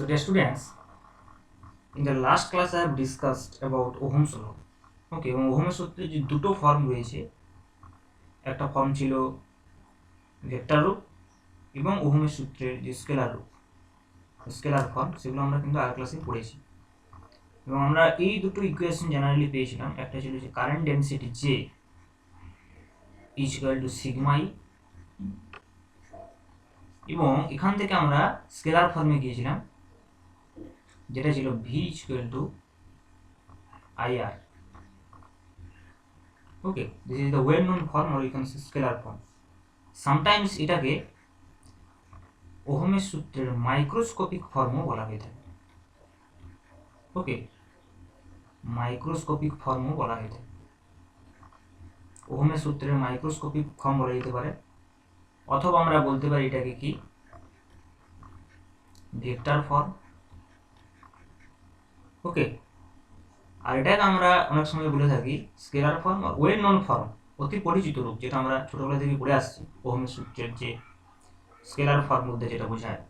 So dear students, in the last class I have discussed about Ohm's law. ওকে এবং ওহমের সূত্রে যে দুটো ফর্ম রয়েছে একটা ফর্ম ছিল ভেক্টর রূপ এবং ওহমের সূত্রের যে স্কেলার রূপ। স্কেলার ফর্ম সেগুলো আমরা কিন্তু আগের ক্লাসে পড়েছি। এবং আমরা এই দুটো ইকুয়েশন জেনারেলি পেয়েছিলাম। একটা ছিল যে current density J is to sigma E এবং এখান থেকে আমরা স্কেলার ফর্মে গিয়েছিলাম। যেটা ছিল V equal to IR okay this is the well known form or you can scalar form sometimes এটাকে ওহমের সূত্রের মাইক্রোস্কোপিক ফর্মও বলা হয়ে থাকে। ওকে মাইক্রোস্কোপিক ফর্মও বলা হয়ে থাকে। ওহমের সূত্রের মাইক্রোস্কোপিক ফর্ম বলা যেতে পারে। অথবা আমরা বলতে পারি এটাকে কি? ভেক্টর ফর্ম ওকে আর এটাকে আমরা অনেক সময় বলে থাকি scalar form well known form অতি পরিচিত রূপ, যেটা আমরা ছোটবেলা থেকে পড়ে আসছি ওহমের সূত্রের যে স্কেলার ফর্ম বলতে যেটা বোঝায়।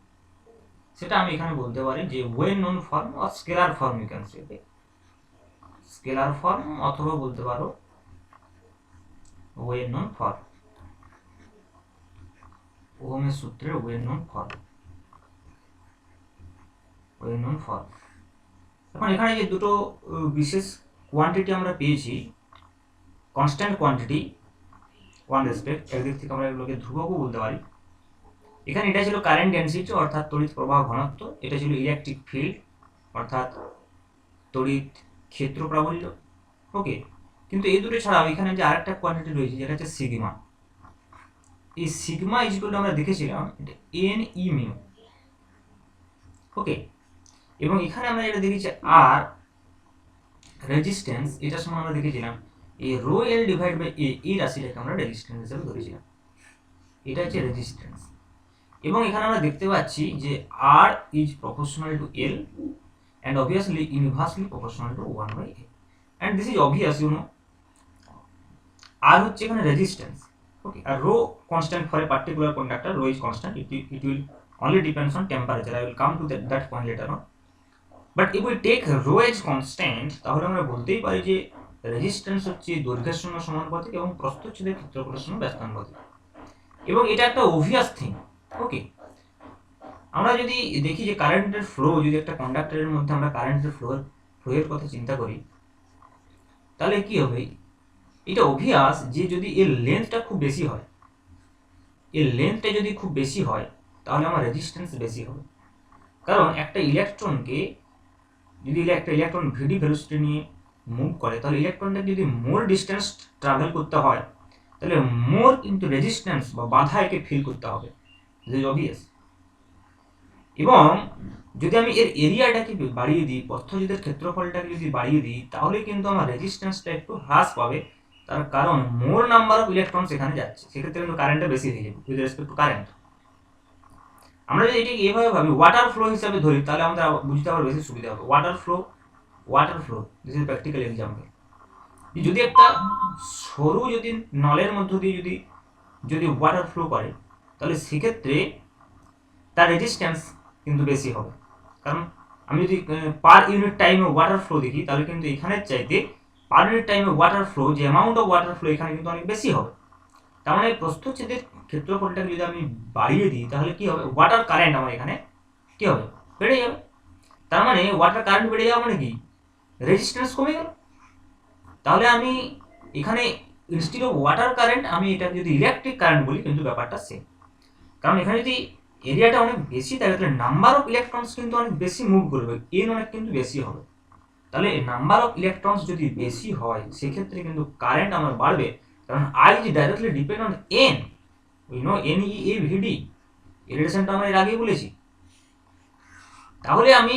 সেটা আমি এখানে বলতে পারি যে well known form R scalar form you can say scalar form অথবা বলতে পারো ওয়েল নন ফর্ম ওহমের সূত্রের well known form well known form এখন এখানে যে দুটো বিশেষ কোয়ান্টিটি আমরা পেয়েছি কনস্ট্যান্ট কোয়ান্টিটি ওয়ান রেসপেক্ট একদিক থেকে আমরা এগুলোকে ধ্রুবকও বলতে পারি। এখানে এটা ছিল কারেন্ট ডেন্সিটি অর্থাৎ তড়িৎ প্রবাহ ঘনত্ব, এটা ছিল ইলেকট্রিক ফিল্ড অর্থাৎ তড়িৎ ক্ষেত্র প্রাবল্য। ওকে কিন্তু এই দুটো ছাড়াও এখানে যে আরেকটা কোয়ান্টিটি রয়েছে, যেটা হচ্ছে সিগমা এই সিগমা ইজগুলো আমরা দেখেছিলাম, এটা এন ই ওকে এবং এখানে আমরা যেটা দেখেছি আর রেজিস্ট্যান্স এটার সময় আমরা দেখেছিলাম এই rho L divide by A এই রাশিটাকে আমরা রেজিস্ট্যান্স হিসেবে ধরেছিলাম। এটা হচ্ছে রেজিস্ট্যান্স এবং এখানে আমরা দেখতে পাচ্ছি যে R is proportional to L and obviously inversely proportional to one by A and this is obvious you know R হচ্ছে এখানে resistance okay R rho constant for a particular conductor rho is constant it it will only depends on temperature. I will come to that, that point later on. But if we take rho as constant তাহলে আমরা বলতেই পারি যে resistance হচ্ছে দৈর্ঘ্যের সঙ্গে সমানুপাতিক এবং প্রস্থচ্ছেদের ক্ষেত্রফলের সঙ্গে ব্যস্তানুপাতিক এবং এটা একটা অভিয়াস থিং ওকে আমরা যদি দেখি যে কারেন্টের ফ্লো যদি একটা কন্ডাক্টরের মধ্যে আমরা কারেন্টের ফ্লো ফ্লোয়ের কথা চিন্তা করি, তাহলে কি হবে? এটা অভিয়াস যে যদি এর লেন্থটা খুব বেশি হয়, এর লেন্থটা যদি খুব বেশি হয়, তাহলে আমার রেজিস্ট্যান্স বেশি হবে। কারণ একটা ইলেকট্রনকে যদি একটা ইলেকট্রন ভিডি ভেলোসিটি নিয়ে মুভ করে, তাহলে ইলেকট্রনটা যদি মোর ডিস্টেন্স ট্রাভেল করতে হয়, তাহলে মোর কিন্তু রেজিস্ট্যান্স বা বাধা একে ফিল করতে হবে। অবভিয়াস এবং যদি আমি এর এরিয়াটাকে বাড়িয়ে দিই পথ্যজিদের ক্ষেত্রফলটাকে যদি বাড়িয়ে দিই, তাহলে কিন্তু আমার রেজিস্ট্যান্সটা একটু হ্রাস পাবে। তার কারণ মোর নাম্বার অফ ইলেকট্রন সেখানে যাচ্ছে, সেক্ষেত্রে কিন্তু কারেন্টটা বেশি হয়ে যাবে উইথ রেসপেক্ট টু কারেন্ট আমরা যদি এটাকে এভাবে ভাবি ওয়াটার ফ্লো হিসাবে ধরি, তাহলে আবার বুঝতে আবার বেশি সুবিধা হবে। Water flow water flow this is practical example যদি একটা সরু যদি নলের মধ্য দিয়ে যদি যদি ওয়াটার ফ্লো করে, তাহলে সেক্ষেত্রে তার রেজিস্ট্যান্স কিন্তু বেশি হবে। কারণ আমি যদি পার ইউনিট টাইমে ওয়াটার ফ্লো দেখি, তাহলে কিন্তু এখানের চাইতে পার ইউনিট টাইমে ওয়াটার ফ্লো যে অ্যামাউন্ট অফ ওয়াটার ফ্লো এখানে কিন্তু অনেক বেশি হবে। তার মানে প্রস্থচ্ছেদের ক্ষেত্রফলটাকে যদি আমি বাড়িয়ে দিই, তাহলে কি হবে? ওয়াটার কারেন্ট আমার এখানে কি হবে? বেড়ে যাবে। তার মানে ওয়াটার কারেন্ট বেড়ে যাওয়া মানে কি? রেজিস্ট্যান্স কমে গেল। তাহলে আমি এখানে ইনস্টিড অফ ওয়াটার কারেন্ট আমি এটা যদি ইলেকট্রিক কারেন্ট বলি, কিন্তু ব্যাপারটা সেম কারণ এখানে যদি এরিয়াটা অনেক বেশি থাকে তাহলে নাম্বার অফ ইলেকট্রনস কিন্তু অনেক বেশি মুভ করবে। এন অনেক কিন্তু বেশি হবে। তাহলে নাম্বার অফ ইলেকট্রনস যদি বেশি হয়, সেক্ষেত্রে কিন্তু কারেন্ট আমার বাড়বে। কারণ I is directly depend on N we know N E A VD এই রিলেশনটা আমরা এর আগেই বলেছি। তাহলে আমি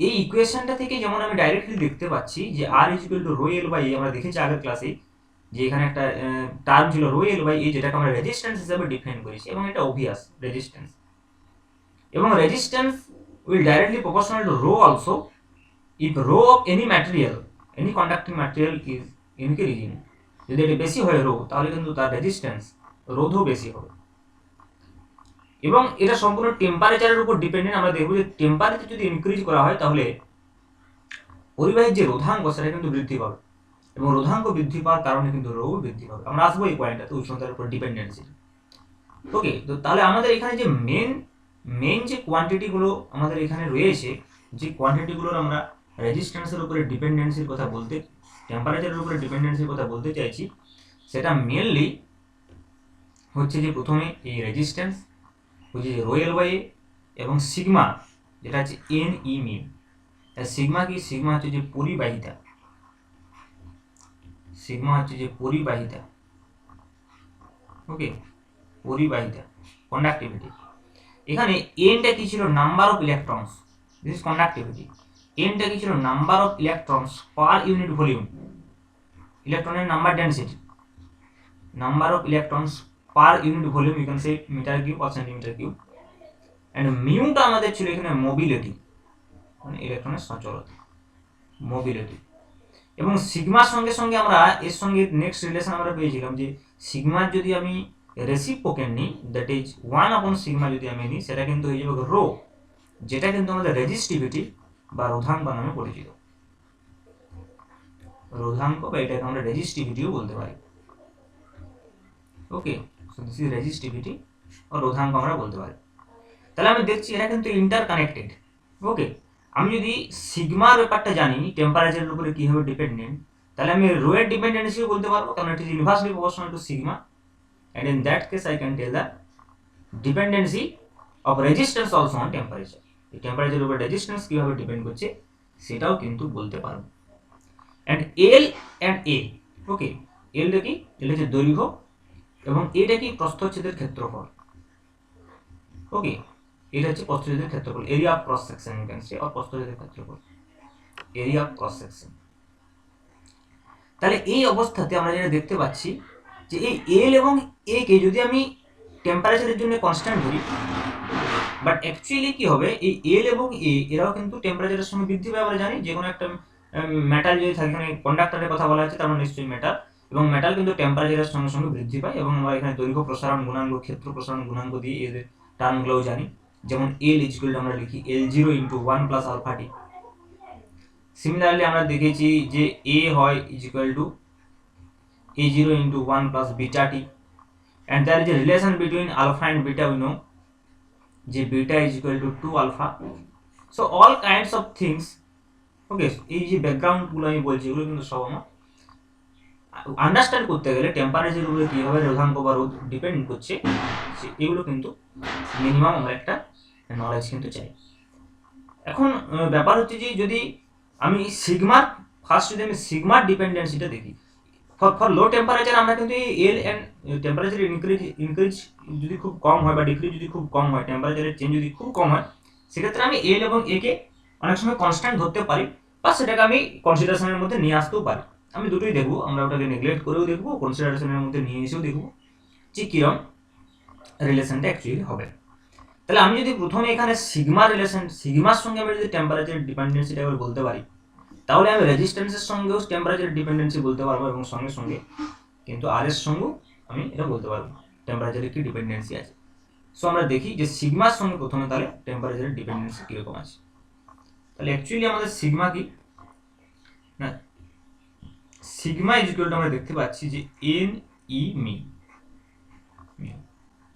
এই ইকুয়েশনটা থেকে যেমন আমি ডাইরেক্টলি দেখতে পাচ্ছি যে R is equal to rho L by আমরা দেখেছি আগের ক্লাসে যে এখানে একটা টার্ম ছিল রো এল বাই এ যেটাকে আমরা রেজিস্ট্যান্স হিসাবে ডিফাইন করেছি এবং এটা অভিয়াস রেজিস্ট্যান্স এবং resistance will directly proportional to rho also if rho of any material any conducting material is increasing যদি এটা বেশি হয় রো তাহলে কিন্তু তার রেজিস্ট্যান্স রোধও বেশি হবে। এবং এটা সম্পূর্ণ টেম্পারেচারের উপর ডিপেন্ডেন্ট আমরা দেখব যে টেম্পারেচার যদি ইনক্রিজ করা হয়, তাহলে পরিবাহীর যে রোধাঙ্ক, সেটা কিন্তু বৃদ্ধি পাবে। এবং রোধাঙ্ক বৃদ্ধি পাওয়ার কারণে কিন্তু রোগ বৃদ্ধি পাবে। আমরা আসব এই পয়েন্টটাতে উষ্ণতার উপর ডিপেন্ডেন্সি ওকে তো তাহলে আমাদের এখানে যে মেন মেন যে কোয়ান্টিটিগুলো আমাদের এখানে রয়েছে, যে কোয়ান্টিটিগুলোর আমরা রেজিস্ট্যান্সের উপরে ডিপেন্ডেন্সির কথা বলতে টেম্পারেচারের উপরে ডিপেন্ডেন্সির কথা বলতে চাইছি, সেটা মেনলি হচ্ছে যে প্রথমে এই রেজিস্ট্যান্স হচ্ছে যে রোয়েল ওয়ে এবং সিগমা, যেটা হচ্ছে এন ই মিউ সিগমা কি? সিগমা হচ্ছে যে পরিবাহিতা। সিগমা হচ্ছে যে পরিবাহিতা। ওকে পরিবাহিতা। কন্ডাক্টিভিটি এখানে এনটা কি ছিল? Number of electrons this is conductivity এনটা কি ছিল? Number of electrons per unit volume ইলেকট্রনের number density number of electrons per unit volume you can say metre cube or centimetre cube and মিউটা আমাদের ছিল এখানে মোবিলিটি মানে ইলেকট্রনের সচলতা মোবিলিটি এবং সিগমার সঙ্গে সঙ্গে আমরা এর সঙ্গে নেক্সট রিলেশন আমরা পেয়েছিলাম যে সিগমার যদি আমি রেসিপ্রোকেন নিই that is one upon sigma যদি আমি নিই, সেটা কিন্তু হয়ে যাবে রো যেটা কিন্তু আমাদের রেজিস্টিভিটি বা রোধাঙ্ক নামে পরিচিত। রোধাঙ্ক বা এটাকে আমরা রেজিস্টিভিটিও বলতে পারি। ওকে দিস ইজ রেজিস্টিভিটি ও রোধাঙ্ক আমরা বলতে পারি। তাহলে আমি দেখছি এরা কিন্তু ইন্টার কানেক্টেড ওকে আমি যদি সিগমার ব্যাপারটা জানি টেম্পারেচারের উপরে কীভাবে ডিপেন্ডেন্ট তাহলে আমি রোয়ের ডিপেন্ডেন্সিও বলতে পারব, কারণ it is inversely proportional to sigma and in that case I tell the dependency of resistance also on temperature. এই টেম্পারেচার উপর রেজিস্ট্যান্স কীভাবে ডিপেন্ড করছে, সেটাও কিন্তু বলতে পারব অ্যান্ড এল অ্যান্ড এ ওকে এলটা কি? এল হচ্ছে দৈর্ঘ্য এবং এটা কি? প্রস্থচ্ছেদের ক্ষেত্রফল। ওকে এটা হচ্ছে প্রস্থচ্ছেদের ক্ষেত্রফল। Area of cross section you can or প্রস্থচ্ছেদের ক্ষেত্রফল। এরিয়া অফ ক্রস সেকশন তাহলে এই অবস্থাতে আমরা যেটা দেখতে পাচ্ছি, যে এই এল এবং এ কে যদি আমি টেম্পারেচারের জন্য কনস্ট্যান্ট ধরি বাট অ্যাকচুয়ালি কি হবে? এই এল এবং এ এরাও কিন্তু টেম্পারেচারের সঙ্গে বৃদ্ধি পায় আমরা জানি। যে কোনো একটা মেটাল যদি থাকে, এখানে কন্ডাক্টরের কথা বলা হচ্ছে তার মানে নিশ্চয়ই মেটাল এবং মেটাল কিন্তু টেম্পারেচারের সঙ্গে সঙ্গে বৃদ্ধি পায় এবং আমরা এখানে দৈর্ঘ্য প্রসারণ গুণাঙ্গ ক্ষেত্র প্রসারণ গুণাঙ্গ দিয়ে এদের টার্মগুলোও জানি। যেমন এল ইজকুয়াল আমরা লিখি L zero into one plus alpha T similarly আমরা দেখেছি যে এ হয় equal to a0 into 1 plus beta t and there is a relation between alpha and beta, we know যে beta is equal to 2 alpha. So, all kinds of things okay এই যে ব্যাকগ্রাউন্ডগুলো আমি বলছি, এগুলো কিন্তু সব আমার। আন্ডারস্ট্যান্ড করতে গেলে টেম্পারেচার উপরে কীভাবে রোধাঙ্ক বা রোদ ডিপেন্ড করছে, সে- এগুলো কিন্তু মিনিমাম আমরা একটা নলেজ কিন্তু চাই। এখন ব্যাপার হচ্ছে যে যদি আমি সিগমার ফার্স্ট যদি আমি সিগমার ডিপেন্ডেন্সিটা দেখি ফর ফর লো টেম্পারেচার আমরা কিন্তু এই L and temperature increase increase যদি খুব কম হয় বা ডিক্রিজ যদি খুব কম হয় টেম্পারেচারের চেঞ্জ যদি খুব কম হয়, সেক্ষেত্রে আমি এল এবং এ কে অনেক সময় কনস্ট্যান্ট ধরতে পারি বা সেটাকে আমি কনসিডারেশনের মধ্যে নিয়ে আসতেও পারি। আমি দুটোই দেখব, আমরা ওটাকে নেগলেক্ট করেও দেখব কনসিডারেশনের মধ্যে নিয়ে এসেও দেখব যে কীরকম রিলেশনটা অ্যাকচুয়ালি হবে। তাহলে আমি যদি প্রথমে এখানে সিগমা রিলেশন সিগমার সঙ্গে আমি যদি টেম্পারেচার ডিপেন্ডেন্সিটা বলতে পারি তাহলে আমি রেজিস্ট্যান্সের সঙ্গেও টেম্পারেচার ডিপেন্ডেন্সি বলতে পারব এবং সঙ্গে সঙ্গে কিন্তু আর এর সঙ্গেও আমি এটা বলতে পারব টেম্পারেচারের কি ডিপেন্ডেন্সি আছে। সো আমরা দেখি যে সিগমার সঙ্গে প্রথমে তাহলে টেম্পারেচারের ডিপেন্ডেন্সি কীরকম আছে। তাহলে অ্যাকচুয়ালি আমাদের সিগমা কি? না সিগমা ইজুয়াল আমরা দেখতে পাচ্ছি যে এন ই মি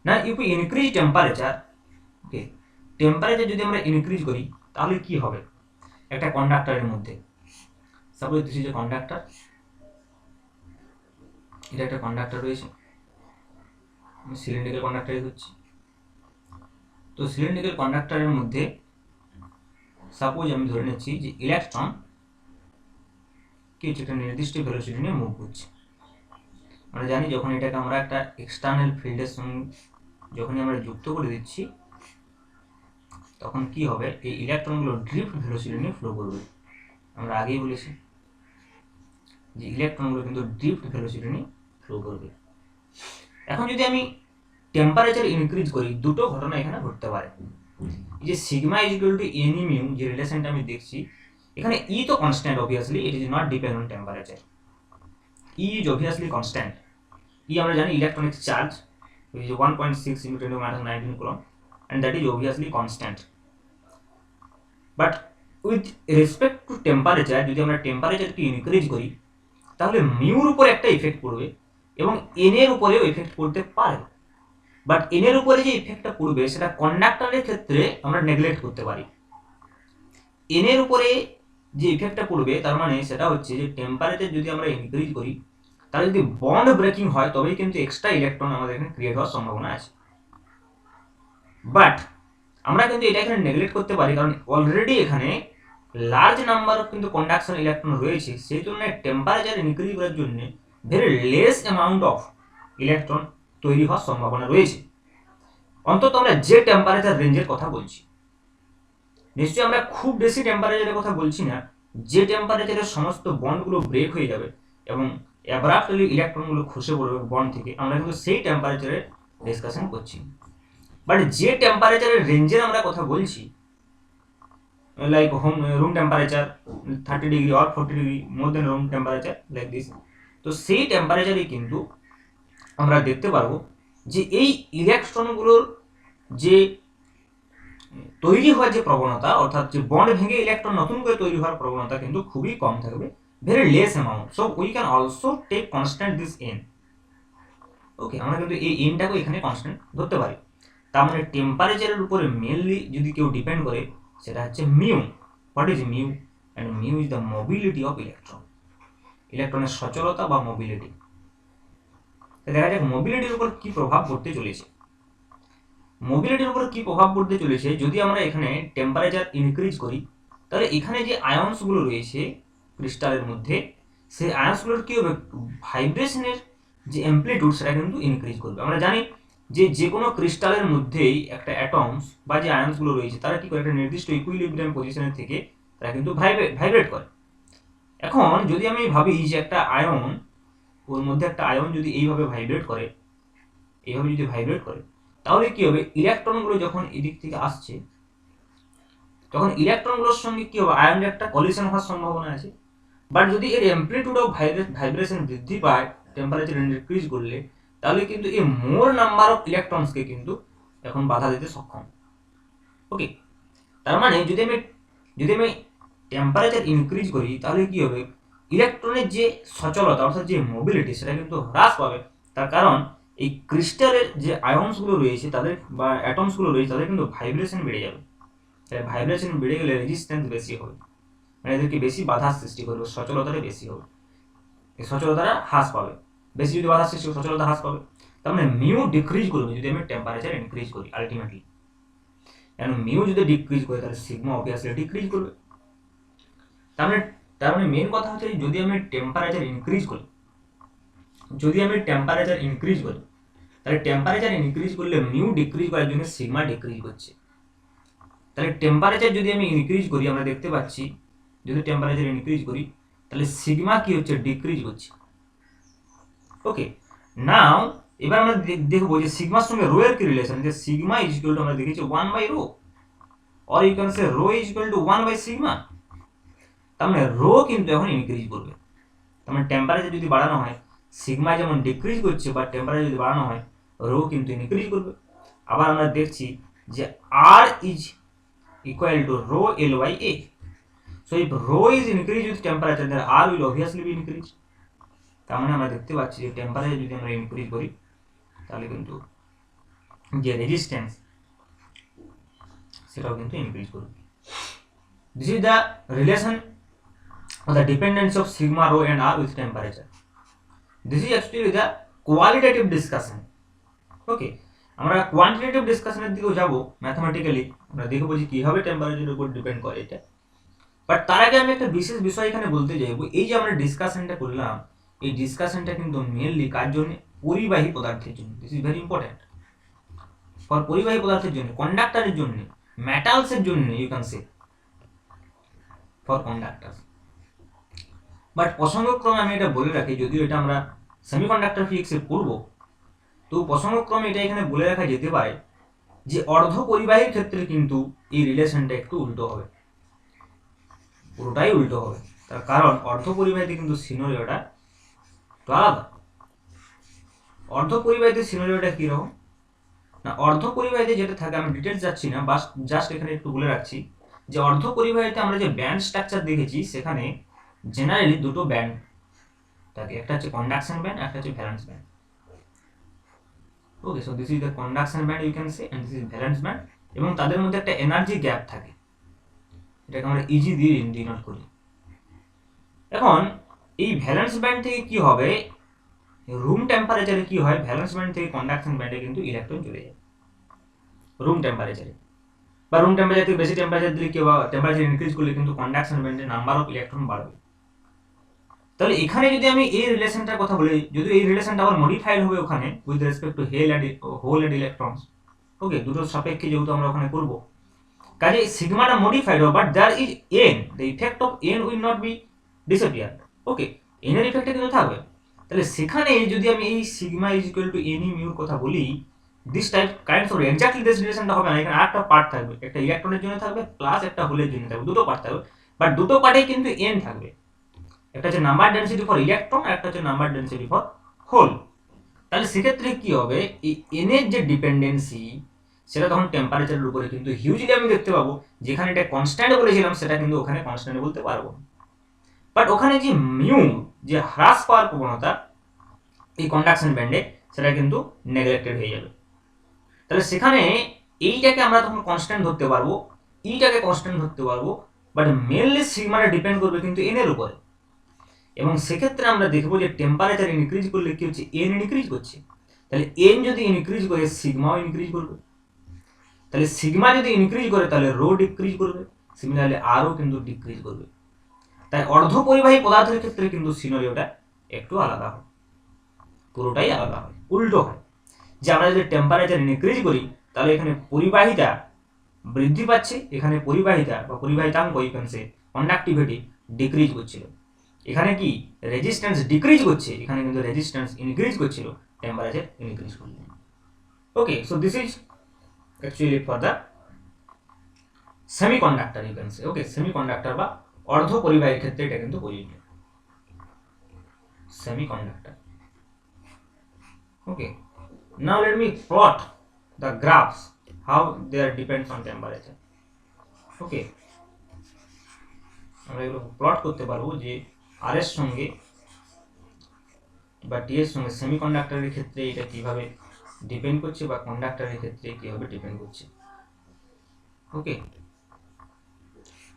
না ইউ ইনক্রিজ টেম্পারেচার ওকে টেম্পারেচার যদি আমরা ইনক্রিজ করি, তাহলে কি হবে? একটা কন্ডাক্টরের মধ্যে। Suppose this is a conductor এটা একটা কন্ডাক্টর রয়েছে। আমি সিলিন্ড্রিক্যাল কন্ডাক্টরই হচ্ছে তো সিলিন্ড্রিক্যাল কন্ডাক্টরের মধ্যে সাপোজ আমি ধরে নিচ্ছি যে ইলেকট্রন কিছু একটা নির্দিষ্ট ভেলোসিটি নিয়ে মুভ করছে। আমরা জানি যখন এটাকে আমরা একটা এক্সটার্নাল ফিল্ডের সঙ্গে যখনই আমরা যুক্ত করে দিচ্ছি, তখন কি হবে? এই ইলেকট্রনগুলো ড্রিফট ভেলোসিটি নিয়ে ফ্লো করবে। আমরা আগেই বলেছি। যে ইলেকট্রনগুলো কিন্তু ড্রিফট ভেলোসিটি নিয়ে ফ্লো করবে। এখন যদি আমি টেম্পারেচার ইনক্রিজ করি, দুটো ঘটনা এখানে ঘটতে পারে। এই যে sigma is equal to N E mu যে রিলেশনটা আমি দেখছি, এখানে ই তো constant obviously it is not depend on temperature E is obviously constant E আমরা জানি electronic charge is one point six into ten minus nineteen coulomb and that is obviously constant but with respect to temperature যদি আমরা টেম্পারেচারকে increase করি তাহলে Muir উপরে একটা effect পড়বে এবং এন এর উপরেও ইফেক্ট পড়তে পারে। বাট এন এর উপরে যে ইফেক্টটা পড়বে, সেটা কন্ডাক্টরের ক্ষেত্রে আমরা নেগলেক্ট করতে পারি। এন এর উপরে যে ইফেক্টটা পড়বে, তার মানে সেটা হচ্ছে যে টেম্পারেচার যদি আমরা ইনক্রিজ করি, তাহলে যদি বন্ড ব্রেকিং হয়, তবেই কিন্তু এক্সট্রা ইলেকট্রন আমাদের এখানে ক্রিয়েট হওয়ার সম্ভাবনা আছে। বাট আমরা কিন্তু এটা এখানে নেগলেক্ট করতে পারি, কারণ অলরেডি এখানে লার্জ নাম্বার অফ কিন্তু কন্ডাকশন ইলেকট্রন রয়েছে, সেই জন্য টেম্পারেচার ইনক্রিজ করার জন্য very less amount of electron তৈরি হওয়ার সম্ভাবনা রয়েছে। অন্তত আমরা যে টেম্পারেচার রেঞ্জের কথা বলছি, নিশ্চয়ই আমরা খুব বেশি টেম্পারেচারের কথা বলছি না, যে টেম্পারেচারের সমস্ত বন্ডগুলো ব্রেক হয়ে যাবে এবং অ্যাব্রাপ্টলি ইলেকট্রনগুলো খসে পড়বে বন্ড থেকে, আমরা কিন্তু সেই টেম্পারেচারের ডিসকাশন করছি। বাট যে টেম্পারেচারের রেঞ্জের আমরা কথা বলছি like home room temperature thirty degree or forty degree more than room temperature like this তো সেই টেম্পারেচারে কিন্তু আমরা দেখতে পারব যে এই ইলেকট্রনগুলোর যে তৈরি হওয়ার যে প্রবণতা, অর্থাৎ যে বন্ড ভেঙে ইলেকট্রন নতুন করে তৈরি হওয়ার প্রবণতা কিন্তু খুবই কম থাকবে very less amount so we can also take constant this N okay আমরা কিন্তু এই এনটাকে এখানে কনস্ট্যান্ট ধরতে পারি। তার মানে টেম্পারেচারের উপরে মেনলি যদি কেউ ডিপেন্ড করে সেটা হচ্ছে mu. What is mu? And mu is the mobility of electron ইলেকট্রনের সচলতা বা মোবিলিটি দেখা যাক মোবিলিটির উপর কি প্রভাব পড়তে চলেছে। মোবিলিটির উপর কি প্রভাব পড়তে চলেছে, যদি আমরা এখানে টেম্পারেচার ইনক্রিজ করি, তাহলে এখানে যে আয়ন্সগুলো রয়েছে ক্রিস্টালের মধ্যে, সেই আয়ন্সগুলোর কি হবে? ভাইব্রেশনের যে অ্যাম্প্লিটিউড সেটা কিন্তু ইনক্রিজ করবে। আমরা জানি যে যে কোনো ক্রিস্টালের মধ্যেই একটা অ্যাটমস বা যে আয়ন্সগুলো রয়েছে, তারা কি করে? একটা নির্দিষ্ট ইকুইলিব্রিয়াম পজিশনের থেকে তারা কিন্তু ভাইব্রেট করে। এখন যদি আমি ভাবি যে একটা আয়ন ওর মধ্যে একটা আয়ন যদি এইভাবে ভাইব্রেট করে, এইভাবে যদি ভাইব্রেট করে, তাহলে কি হবে? ইলেকট্রনগুলো যখন এদিক থেকে আসছে, তখন ইলেকট্রনগুলোর সঙ্গে কি হবে? আয়নের একটা কলিশন হওয়ার সম্ভাবনা আছে। বাট যদি এর অ্যাম্প্লিটিউড অফ ভাইব্রেশন বৃদ্ধি পায় টেম্পারেচার ইনক্রিজ করলে তাহলে কিন্তু এই মোর নাম্বার অফ ইলেকট্রনসকে কিন্তু এখন বাধা দিতে সক্ষম। ওকে তার মানে যদি আমি যদি আমি টেম্পারেচার ইনক্রিজ করি, তাহলে কি হবে? ইলেকট্রনের যে সচলতা, অর্থাৎ যে মোবিলিটি সেটা কিন্তু হ্রাস পাবে। তার কারণ, এই ক্রিস্টালের যে আয়ন্সগুলো রয়েছে, তাদের বা অ্যাটমসগুলো রয়েছে, তাদের কিন্তু ভাইব্রেশন বেড়ে যাবে। তাই ভাইব্রেশন বেড়ে গেলে রেজিস্ট্যান্স বেশি হবে। মানে এদেরকে বেশি বাধার সৃষ্টি করবে, সচলতাটা বেশি হবে। এই সচলতাটা হ্রাস পাবে। বেশি যদি বাধার সৃষ্টি সচলতা হ্রাস পাবে। তার মানে মিউ ডিক্রিজ করবে যদি আমি টেম্পারেচার ইনক্রিজ করি আলটিমেটলি কারণ মিউ যদি ডিক্রিজ করে, তাহলে সিগমা অবভিয়াসলি ডিক্রিজ করবে। তার মানে তার মানে মেন কথা হচ্ছে যদি আমি টেম্পারেচার ইনক্রিজ করি, যদি আমি টেম্পারেচার ইনক্রিজ করি, তাহলে টেম্পারেচার ইনক্রিজ করলে মিউ ডিক্রিজ করার জন্য সিগমা ডিক্রিজ করছে। তাহলে টেম্পারেচার যদি আমি ইনক্রিজ করি, আমরা দেখতে পাচ্ছি, যদি টেম্পারেচার ইনক্রিজ করি, তাহলে সিগমা কি হচ্ছে? ডিক্রিজ করছে। ওকে নাও এবার আমরা দেখব যে সিগমার সঙ্গে রো এর কি রিলেশন যে সিগমা ইজ ইকুয়াল টু আমরা দেখেছি one by rho or you can say rho is equal to one by sigma তার মানে রো কিন্তু এখন ইনক্রিজ করবে। তার মানে টেম্পারেচার যদি বাড়ানো হয় সিগমা যেমন ডিক্রিজ করছে বা টেম্পারেচার যদি বাড়ানো হয় রো কিন্তু ইনক্রিজ করবে। আবার আমরা দেখছি যে R is equal to rho L by A so if rho is increase with temperature then R will obviously be increase তার মানে আমরা দেখতে পাচ্ছি যে টেম্পারেচার যদি আমরা ইনক্রিজ করি, তাহলে কিন্তু যে রেজিস্ট্যান্স সেটাও কিন্তু ইনক্রিজ করবে this is the relation of the dependence of sigma rho and r with temperature. This is actually the qualitative discussion. Okay আমরা কোয়ান্টিটেটিভ ডিসকাশনের দিকেও যাব ম্যাথমেটিক্যালি আমরা দেখব যে কীভাবে টেম্পারেচারের উপর ডিপেন্ড করে এটা বাট তার আগে আমি একটা বিশেষ বিষয় এখানে বলতে চাইব, এই যে আমরা ডিসকাশনটা করলাম এই ডিসকাশনটা কিন্তু মেনলি কার জন্য? পরিবাহী পদার্থের জন্য। This is very important for পরিবাহী পদার্থের জন্য কন্ডাক্টরের জন্য মেটালসের জন্য you can say for conductor but প্রসঙ্গক্রমে আমি এটা বলে রাখি, যদিও এটা আমরা সেমিকন্ডাক্টর ফিজিক্সে পড়ব, তো প্রসঙ্গক্রমে এটা এখানে বলে রাখা যেতে পারে যে অর্ধ পরিবাহীর ক্ষেত্রে কিন্তু এই রিলেশনটা একটু উল্টো হবে। পুরোটাই উল্টো হবে। তার কারণ অর্ধ পরিবাহীতে কিন্তু সিনোরিওটা আলাদা অর্ধ পরিবাহীতে সিনোরিওটা কীরকম? না অর্ধ পরিবাহীতে যেটা থাকে, আমি ডিটেলস যাচ্ছি না বাস জাস্ট এখানে একটু বলে রাখছি যে অর্ধ পরিবাহীতে আমরা যে ব্যান্ড স্ট্রাকচার দেখেছি, সেখানে জেনারেলি দুটো ব্যান্ড থাকে। একটা হচ্ছে কন্ডাকশন ব্যান্ড একটা হচ্ছে valence band okay so this is the conduction band you can say and this is valence band এবং তাদের মধ্যে একটা এনার্জি গ্যাপ থাকে। এটাকে আমরা ইজি দিয়ে ডিনোট করি। এখন এই ভ্যালেন্স ব্যান্ড থেকে কি হবে? রুম টেম্পারেচারে কি হয়? ভ্যালেন্স ব্যান্ড থেকে কন্ডাকশন ব্যান্ডে কিন্তু ইলেকট্রন চলে যায়। রুম টেম্পারেচারে বা রুম টেম্পারেচার থেকে বেশি টেম্পারেচার দিলে কি বা টেম্পারেচার ইনক্রিজ করলে কিন্তু কন্ডাকশন ব্যান্ডে নাম্বার অফ ইলেকট্রন বাড়বে। তাহলে এখানে যদি আমি এই রিলেশনটার কথা বলি, যদি এই রিলেশনটা আবার মডিফাইড হবে ওখানে with respect to hole and hole and electrons okay দুটোর সাপেক্ষে যেহেতু আমরা ওখানে করব। কাজে সিগমাটা মডিফাইড হবে but there is N the effect of N will not be disappear okay এনের ইফেক্টটা কিন্তু থাকবে। তাহলে সেখানে যদি আমি এই sigma is equal to N E Muir কথা বলি this type kind of exactly this রিলেশনটা হবে না। এখানে আরেকটা পার্ট থাকবে। একটা ইলেকট্রনের জন্য থাকবে প্লাস একটা হোলের জন্য থাকবে। দুটো পার্ট থাকবে। বাট দুটো পার্টেই কিন্তু এন থাকবে। একটা হচ্ছে নাম্বার ডেন্সিটি ফর ইলেকট্রন একটা হচ্ছে নাম্বার ডেন্সিটি ফর হোল তাহলে সেক্ষেত্রে কি হবে? এই এনের যে ডিপেন্ডেন্সি সেটা তখন টেম্পারেচারের উপরে কিন্তু হিউজলি আমি দেখতে পাবো। যেখানে এটা কনস্ট্যান্ট বলেছিলাম, সেটা কিন্তু ওখানে কনস্ট্যান্ট বলতে পারব বাট ওখানে যে মিউ যে হ্রাস পাওয়ার প্রবণতা, এই কন্ডাকশন ব্যান্ডে সেটা কিন্তু নেগলেক্টেড হয়ে যাবে। তাহলে সেখানে এইটাকে আমরা তখন কনস্ট্যান্ট ধরতে পারব ইটাকে কনস্ট্যান্ট ধরতে পারব বাট মেনলি সিগমাটা ডিপেন্ড করবে কিন্তু এনের উপরে। এবং সেক্ষেত্রে আমরা দেখব যে টেম্পারেচার ইনক্রিজ করলে কি হচ্ছে? এন ইনক্রিজ করছে। তাহলে এন যদি ইনক্রিজ করে সিগমাও ইনক্রিজ করবে। তাহলে সিগমা যদি ইনক্রিজ করে, তাহলে রো ডিক্রিজ করবে। সিমিলারলি আরও কিন্তু ডিক্রিজ করবে। তাই অর্ধ পরিবাহী পদার্থের ক্ষেত্রে কিন্তু সিনারিওটা একটু আলাদা হয়। পুরোটাই আলাদা হয়, উল্টো হয়। যে আমরা যদি টেম্পারেচার ইনক্রিজ করি, তাহলে এখানে পরিবাহিতা বৃদ্ধি পাচ্ছে, এখানে পরিবাহিতা বা পরিবাহিতাঙ্ক ইউকেন্সে কন্ডাক্টিভিটি ডিক্রিজ করছিল। এখানে কি রেজিস্ট্যান্স ডিক্রিজ করছে? এখানে কিন্তু রেজিস্ট্যান্স ইনক্রিজ করছিল টেম্পারেচার ইনক্রিজ করলে। Okay so this is actually for the semiconductor you can say okay semiconductor বা অর্ধ পরিবাহীর ক্ষেত্রে এটা কিন্তু প্রযোজ্য semiconductor okay. Now let me plot the graphs, how they are depends on temperature. Okay. আমরা এগুলো প্লট করতে পারব যে আর এর সঙ্গে বা টি এর সঙ্গে সেমিকন্ডাক্টরের ক্ষেত্রে এটা কীভাবে ডিপেন্ড করছে বা কন্ডাক্টরের ক্ষেত্রে কীভাবে ডিপেন্ড করছে। ওকে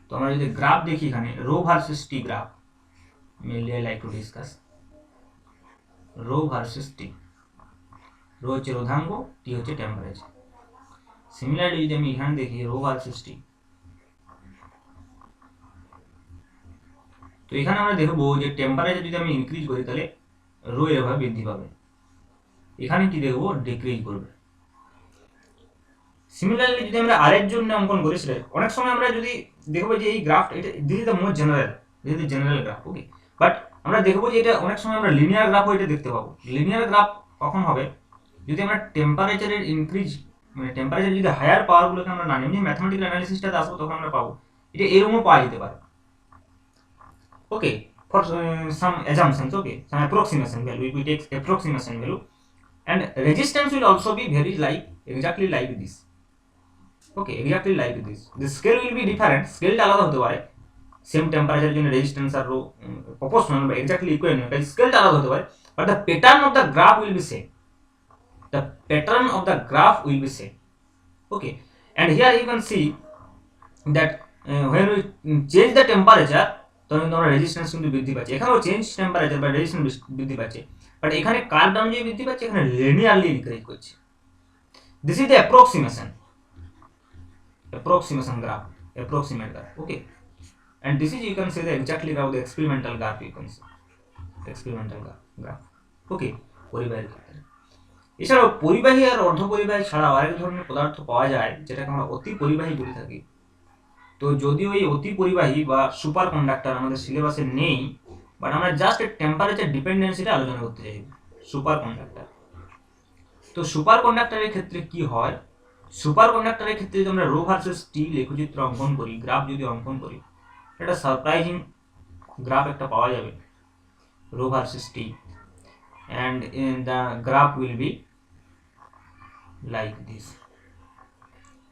তো আমরা যদি গ্রাফ দেখি এখানে rho versus T graph mainly I like to discuss rho versus T rho হচ্ছে রোধাঙ্গ টি হচ্ছে টেম্পারেচার সিমিলারলি যদি আমি এখানে দেখি রো ভার্সেস টি তো এখানে আমরা দেখব যে টেম্পারেচার যদি আমি ইনক্রিজ করি, তাহলে রো এভাবে বৃদ্ধি পাবে। এখানে কি দেখব? ডিক্রিজ করবে। সিমিলারলি যদি আমরা আর এর জন্য অঙ্কন করি, সেটা অনেক সময় আমরা যদি দেখব যে এই গ্রাফ এটা this is the most general this is general graph okay but আমরা দেখব যে এটা অনেক সময় আমরা লিনিয়ার গ্রাফও এটা দেখতে পাবো। লিনিয়ার গ্রাফ কখন হবে? যদি আমরা টেম্পারেচারের ইনক্রিজ মানে টেম্পারেচার যদি হায়ার পাওয়ারগুলোকে আমরা না এমনি ম্যাথমেটিক্যাল অ্যানালিসিসটাতে আসব, তখন আমরা পাবো। এটা এরকমও পাওয়া যেতে পারে। Okay for some assumptions okay some approximation value we take approximation value and resistance will also be very like exactly like this okay exactly like this the scale will be different স্কেলটা আলাদা হতে পারে। Same টেম্পারেচারের জন্য resistance আর proportional বা exactly equal নয় স্কেলটা আলাদা হতে পারে। But the pattern of the graph will be same pattern of the graph will be same. Okay and here you can see that uh, when we change the temperature তখন কিন্তু আমরা resistance কিন্তু বৃদ্ধি পাচ্ছি। এখানেও চেঞ্জ টেম্পারেচার বা resistance বৃদ্ধি পাচ্ছে। বাট এখানে কার ডাউন যে বৃদ্ধি পাচ্ছে এখানে লিনিয়ারলি ইনক্রিজ করছে। This is the approximation approximation graph approximate graph okay and this is, you can say the exactly how the experimental graph you can say. Experimental graph, okay. ক্ষেত্রে এছাড়াও পরিবাহী আর অর্ধ পরিবাহী ছাড়াও আরেক ধরনের পদার্থ পাওয়া যায়, যেটাকে আমরা অতি পরিবাহী বলে থাকি। তো যদিও এই অতি পরিবাহী বা সুপার কন্ডাক্টর আমাদের সিলেবাসে নেই বাট আমরা জাস্ট টেম্পারেচার ডিপেন্ডেন্সিটা আলোচনা করতে চাই। সুপার কন্ডাক্টর তো সুপার কন্ডাক্টরের ক্ষেত্রে কি হয়? সুপার কন্ডাক্টরের ক্ষেত্রে যদি আমরা রো ভার্সেস টি লেখচিত্র অঙ্কন করি, গ্রাফ যদি অঙ্কন করি একটা সারপ্রাইজিং গ্রাফ একটা পাওয়া যাবে, rho versus T. In the graph will be like this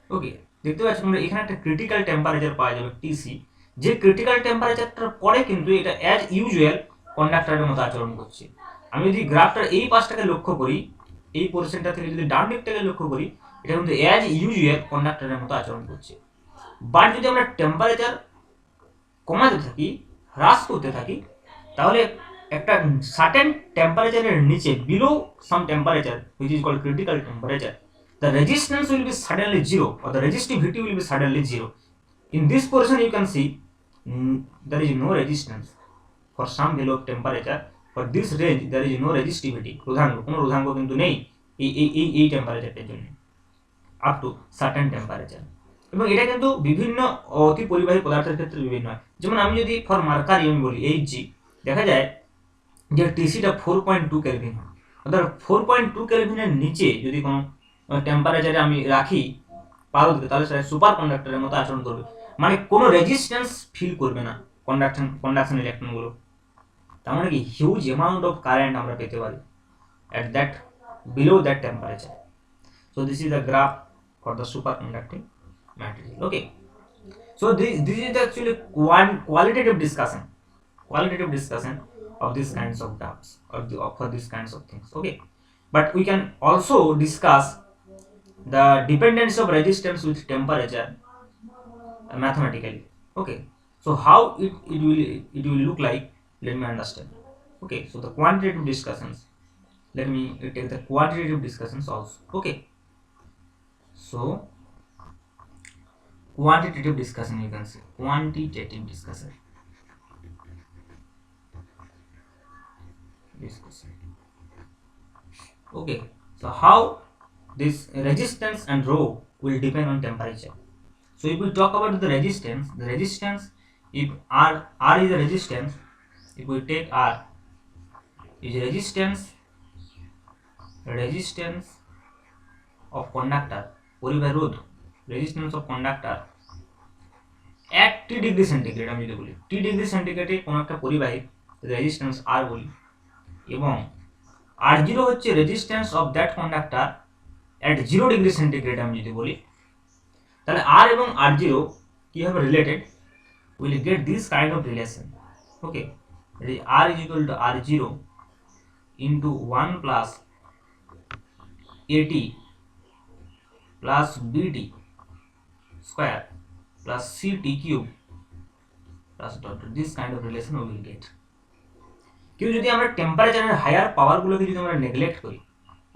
okay দেখতে পাচ্ছ আমরা এখানে একটা ক্রিটিক্যাল টেম্পারেচার পাওয়া যাবে টিসি যে ক্রিটিক্যাল টেম্পারেচারটার পরে কিন্তু এটা অ্যাজ ইউজুয়াল কন্ডাক্টরের মতো আচরণ করছে। আমি যদি গ্রাফটার এই পাশটাকে লক্ষ্য করি, এই পোর্শনটা থেকে যদি ডান দিকটাকে লক্ষ্য করি এটা কিন্তু অ্যাজ ইউজুয়াল কন্ডাক্টরের মতো আচরণ করছে। বাট যদি আমরা টেম্পারেচার কমাতে থাকি, হ্রাস করতে থাকি, তাহলে একটা সার্টেন টেম্পারেচারের নিচে below some temperature which is call critical temperature the resistance will be suddenly zero or the resistivity will be suddenly zero in this portion you can see there is no resistance for some below temperature for this range there is no resistivity রোধাঙ্গ কোনো রোধাঙ্গ কিন্তু নেই এই এই এই টেম্পারেচারের জন্য। Up to certain temperature এবং এটা কিন্তু বিভিন্ন অতি পরিবাহী পদার্থের ক্ষেত্রে বিভিন্ন হয়। যেমন আমি যদি ফর মার্কারি আমি বলি এইচ জি দেখা যায় যে টিসিটা ফোর পয়েন্ট টু কেলভিন হয়। অর্থাৎ ফোর পয়েন্ট টু কেলভিনের নিচে যদি কোনো টেম্পারেচারে আমি রাখি পারদকে তাহলে সেটা সুপার কন্ডাক্টরের মতো আচরণ করবে। মানে কোনো রেজিস্ট্যান্স ফিল করবে না কন্ডাকশন কন্ডাকশন ইলেকট্রনগুলো তার মানে কি হিউজ অ্যামাউন্ট অফ কারেন্ট আমরা পেতে পারি at that below that temperature so this is the graph for the superconducting material okay. So this, this is actually one qualitative discussion. Qualitative discussion of these kinds of gaps or the, for these kinds of things. Okay. But we can also discuss the dependence of resistance with temperature uh, mathematically. Okay. So how it, it will it will look like let me understand. Okay. So the quantitative discussions let me take the quantitative discussions also. Okay so quantitative discussion you can say. Quantitative discussion. Discussion. Okay. So how this resistance and rho will depend on temperature. So if we talk about the resistance the resistance if r r is a resistance if we take r is resistance resistance of conductor পরিবাহী রোধ resistance of conductor এক টি degree centigrade আমি যদি বলি, টি degree সেন্টিগ্রেডে কোনো একটা পরিবাহীর resistance R বলি এবং আর জিরো হচ্ছে resistance of that conductor at zero degree centigrade আমি যদি বলি, তাহলে আর এবং আর জিরো কীভাবে related will get this kind of relation okay R is equal to R zero into one plus A T plus B T square plus C T cube plus dot this kind of relation will get. কিন্তু যদি আমরা টেম্পারেচারের higher পাওয়ারগুলোকে যদি আমরা neglect করি,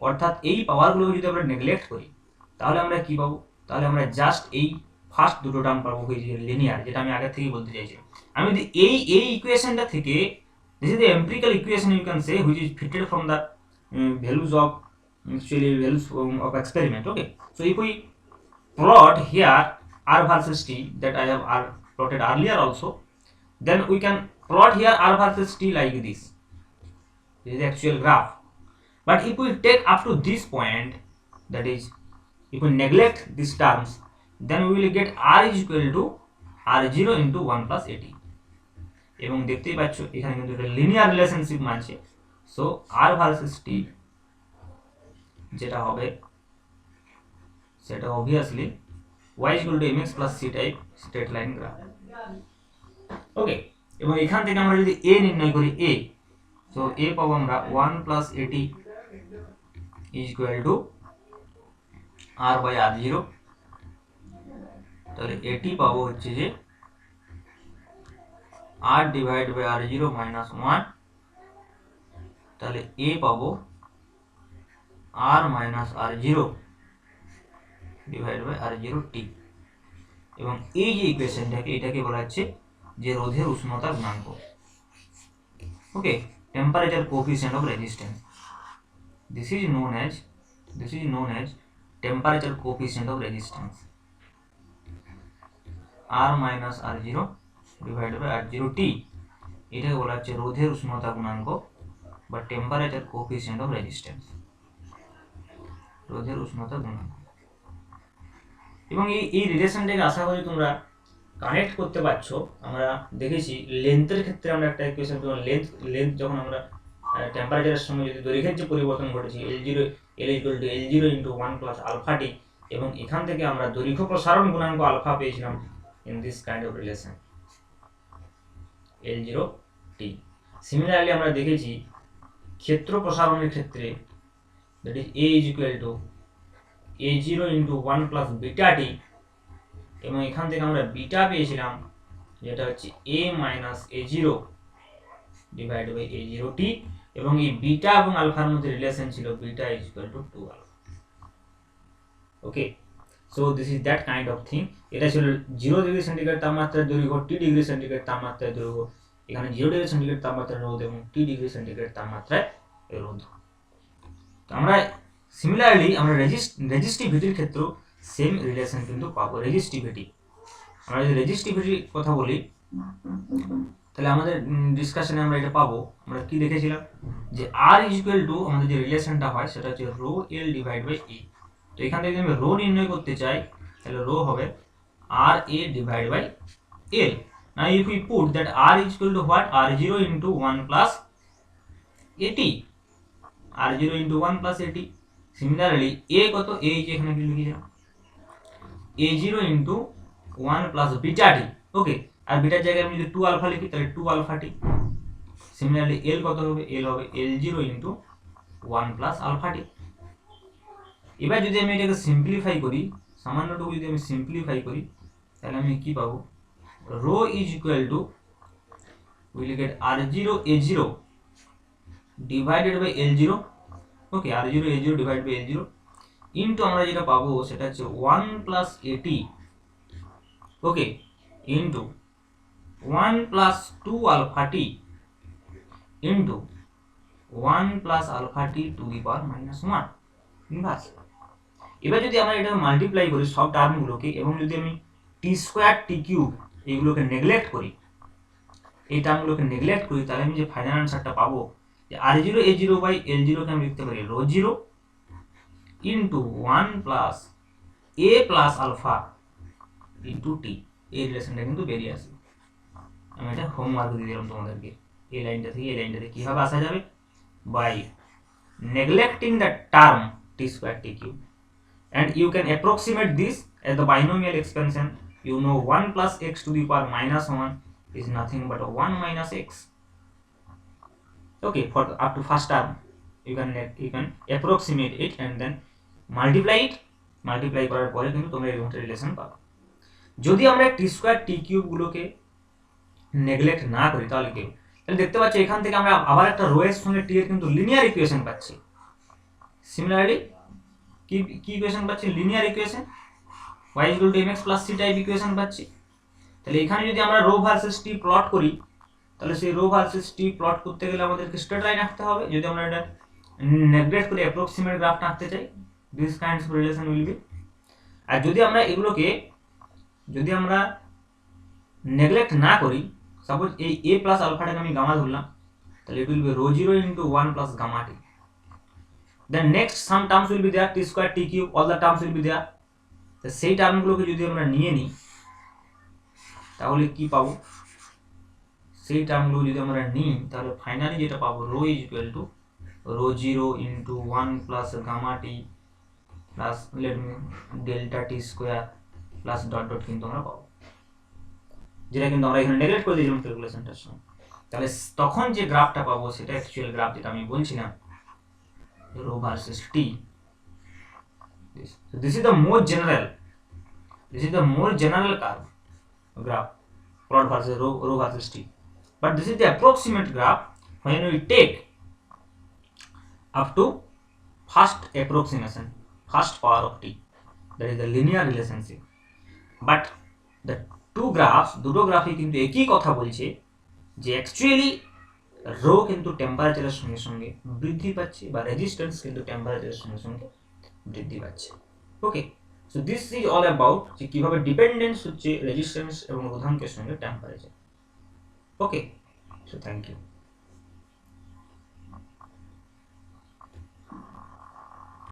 অর্থাৎ এই পাওয়ারগুলোকে যদি আমরা নেগলেক্ট করি, তাহলে আমরা কি পাবো? তাহলে আমরা জাস্ট এই ফার্স্ট দুটো টার্ম পাবো লিনিয়ার যেটা আমি আগে থেকেই বলতে চাইছি। আমি যদি এই এই ইকুয়েশনটা থেকে this is the empirical equation you can say which is fitted from the values of actually values um, of experiment okay so if we plot here r versus t that i have r plotted earlier also then we can plot here r versus t like this this is actual graph but if we take up to this point that is if we neglect these terms then we will get r is equal to r0 into 1 plus 80 এবং দেখতেই পাচ্ছ এখানে কিন্তু একটা linear relationship মানছে so R versus T যেটা হবে, সেটা obviously y equal to mx plus c type straight line graph okay এবং এখান থেকে আমরা যদি a নির্ণয় করি, a সো a পাবো আমরা 1 plus A T is equal to R by R zero তাহলে এটি পাবো হচ্ছে যে R divide by R zero minus one তাহলে এ পাবো R zero divide by R zero T এবং এই যে ইকুয়েশনটাকে এটাকে বলা হচ্ছে যে রোধের উষ্ণতা গুণাঙ্ক okay temperature coefficient of resistance this is known as this is known as temperature coefficient of resistance R minus R zero divide by R zero T এটাকে বলা হচ্ছে রোধের উষ্ণতা গুণাঙ্ক বা টেম্পারেচার কোফিসিয়েন্ট অফ রেজিস্ট্যান্স রোধের উষ্ণতা গুণাঙ্ক এবং এই এই রিলেশনটাকে আশা করি তোমরা কানেক্ট করতে পারছ। আমরা দেখেছি লেন্থের ক্ষেত্রে আমরা একটা ইকুয়েশন পেলাম। লেন্থ লেন্থ যখন আমরা টেম্পারেচারের সঙ্গে যদি দৈর্ঘ্যের যে পরিবর্তন ঘটেছে L zero L equal to L zero into one plus alpha T এবং এখান থেকে আমরা দৈর্ঘ্য প্রসারণ গুণাঙ্ক আলফা পেয়েছিলাম in this kind of relation L zero T similarly আমরা দেখেছি ক্ষেত্র প্রসারণের ক্ষেত্রে that is A is equal to A zero into one plus beta T এবং এখান থেকে আমরা বিটা পেয়েছিলাম, যেটা হচ্ছে A minus A zero divide by A zero T এবং এই বিটা এবং আলফার মধ্যে রিলেশন ছিল beta is equal to two alpha okay so this is that kind of thing এটা ছিল জিরো ডিগ্রি সেন্টিগ্রেড তাপমাত্রার দৈর্ঘ্য টি ডিগ্রি সেন্টিগ্রেড তাপমাত্রায় দৈর্ঘ্য। এখানে জিরো ডিগ্রি সেন্টিগ্রেড তাপমাত্রায় রোধ এবং টি ডিগ্রি সেন্টিগ্রেড তাপমাত্রায় রোধ। তো আমরা সিমিলারলি আমরা রেজিস্ট রেজিস্টিভিটির ক্ষেত্রেও সেম রিলেশন কিন্তু পাবো রেজিস্টিভিটি আমরা যদি রেজিস্টিভিটির কথা বলি, তাহলে আমাদের ডিসকাশনে আমরা এটা পাবো। আমরা কি দেখেছিলাম? যে আর ইজ ইকুয়াল টু আমাদের যে রিলেশনটা হয়, সেটা হচ্ছে rho L divide by E তো এখান থেকে যদি আমি রো নির্ণয় করতে চাই, তাহলে রো হবে আর এ ডিভাইড বাই এল না if we put that R is equal to what R zero into one plus A T R zero into one plus A T similarly A কত? এ যে এখানে কি লিখেছিলাম A zero into one plus beta okay আর বিটার জায়গায় আমি যদি two alpha লিখি, তাহলে two alpha T similarly L কত হবে? এল হবে L zero into one plus alpha T এবার যদি আমি এটাকে সিম্পলিফাই করি, সামান্যটুকু যদি আমি সিম্পলিফাই করি, তাহলে আমি কি পাবো? Rho is equal to will get R zero A zero divided by L zero okay R zero L zero divide by L zero into আমরা যেটা পাবো সেটা হচ্ছে one plus A T okay into one plus two alpha T into one plus alpha T to the power minus one বাস এবার যদি আমরা এটা multiply করি সব টার্মগুলোকে এবং যদি আমি টি স্কোয়ার টি কিউব এইগুলোকে নেগলেক্ট করি, এই টার্মগুলোকে নেগলেক্ট করি, তাহলে আমি যে ফাইনাল আনসারটা পাবো R zero A zero by L জিরোকে আমি লিখতে পারি rho zero into one plus A plus alpha into T এই রিলেশনটা কিন্তু বেরিয়ে আসবে আমি এটা হোমওয়ার্ক দিয়ে দিলাম তোমাদেরকে এই লাইনটা থেকে এই লাইনটা থেকে কীভাবে আসা যাবে by neglecting the term t square t cube and you can approximate this as the binomial expansion you know 1 plus x to the power minus 1 is nothing but 1 minus x okay, for up to first term, you can you can approximate it and then multiply it. Multiply করার পরে কিন্তু তোমরা এরকম একটা relation পাবে। যদি আমরা T square T cube গুলোকে নেগলেক্ট না করি, তাহলে কি হবে? তাহলে দেখতে পাচ্ছ এখান থেকে আমরা আবার একটা রো এর সঙ্গে টি এর কিন্তু লিনিয়ার ইকুয়েশন পাচ্ছি। সিমিলারলি কি কি ইকুয়েশন পাচ্ছি? Linear equation y equal to mx plus c type equation পাচ্ছি। তাহলে এখানে যদি আমরা রো ভার্সেস টি প্লট করি তাহলে সেই রো ভার্সেস টি প্লট করতে গেলে আমাদেরকে স্ট্রেট লাইন আঁকতে হবে। যদি আমরা এটা নেগলেক্ট করে অ্যাপ্রক্সিমেট গ্রাফটা আঁকতে চাই this kinds of relation will be আর যদি আমরা এগুলোকে, যদি আমরা নেগলেক্ট না করি সাপোজ এই এ প্লাস আলফাটাকে আমি গামা ধরলাম, তাহলে it will be rho zero into one plus gamma T then next some terms will be there T square T cube all the terms will be there তো সেই টার্মগুলোকে যদি আমরা নিয়ে নিই, তাহলে কি পাবো? সেই টার্মগুলো যদি আমরা নিই তাহলে ফাইনালি যেটা পাবো rho is equal to rho zero into one plus gamma T plus let delta T square plus dot dot কিন্তু আমরা পাবো। যেটা কিন্তু আমরা এখানে নেগলেক্ট করে দিয়েছিলাম ক্যালকুলেশনটার সময় তাহলে তখন যে গ্রাফটা পাবো সেটা অ্যাকচুয়াল গ্রাফ যেটা আমি বলছিলাম rho versus T this is the more general this is the more general curve graph plot versus row, row versus t but this is the approximate graph when we take up to first approximation, first power of t. That is the linear relationship. But the two graphs, দুটো গ্রাফে কিন্তু একই কথা বলছে যে actually rho কিন্তু টেম্পারেচারের সঙ্গে সঙ্গে বৃদ্ধি পাচ্ছে বা রেজিস্ট্যান্স কিন্তু টেম্পারেচারের সঙ্গে সঙ্গে বৃদ্ধি পাচ্ছে। Okay so this is all about যে কীভাবে ডিপেন্ডেন্স হচ্ছে রেজিস্ট্যান্স এবং রোধাঙ্কের সঙ্গে temperature okay so thank you